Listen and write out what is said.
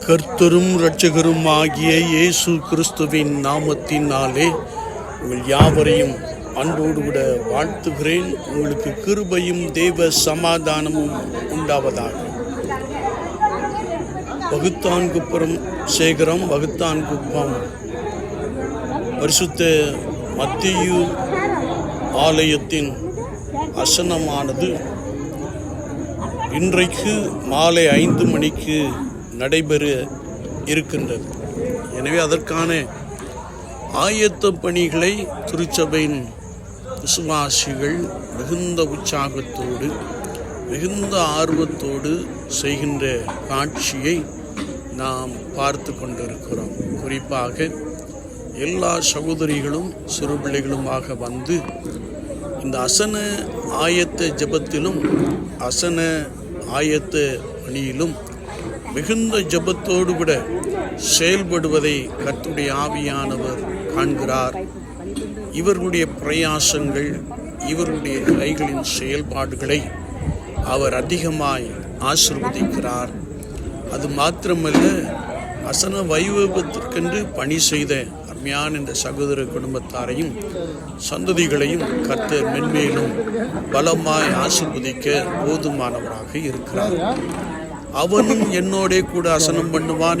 கர்த்தரும் இரட்சகரும் ஆகிய இயேசு கிறிஸ்துவின் நாமத்தினாலே உங்கள் யாவரையும் அன்போடு கூட வாழ்த்துகிறேன். உங்களுக்கு கிருபையும் தேவ சமாதானமும் உண்டாவதாக. வகுத்தான்குப்புறம் சேகரம் வகுத்தான் குப்பம் பரிசுத்த மத்தியு ஆலயத்தின் அசனமானது இன்றைக்கு மாலை ஐந்து மணிக்கு நடைபெற இருக்கின்றது. எனவே அதற்கான ஆயத்த பணிகளை திருச்சபையின் விசுவாசிகள் மிகுந்த உற்சாகத்தோடு மிகுந்த ஆர்வத்தோடு செய்கின்ற காட்சியை நாம் பார்த்து கொண்டிருக்கிறோம். குறிப்பாக எல்லா சகோதரிகளும் சிறு பிள்ளைகளுமாக வந்து இந்த அசன ஆயத்த ஜெபத்திலும் அசன ஆயத்த பணியிலும் மிகுந்த ஜெபத்தோடு கூட செயல்படுவதை கத்துடைய ஆவியானவர் காண்கிறார். இவர்களுடைய பிரயாசங்கள் இவருடைய கைகளின் செயல்பாடுகளை அவர் அதிகமாய் ஆசிர்வதிக்கிறார். அது மாத்திரமல்ல அசன வைபவத்திற்கென்று பணி செய்த அருமையான இந்த சகோதர குடும்பத்தாரையும் சந்ததிகளையும் கர்த்தர் மென்மேலும் பலமாய் ஆசிர்வதிக்க போதுமானவராக இருக்கிறார். அவனும் என்னோடே கூட அசனம் பண்ணுவான்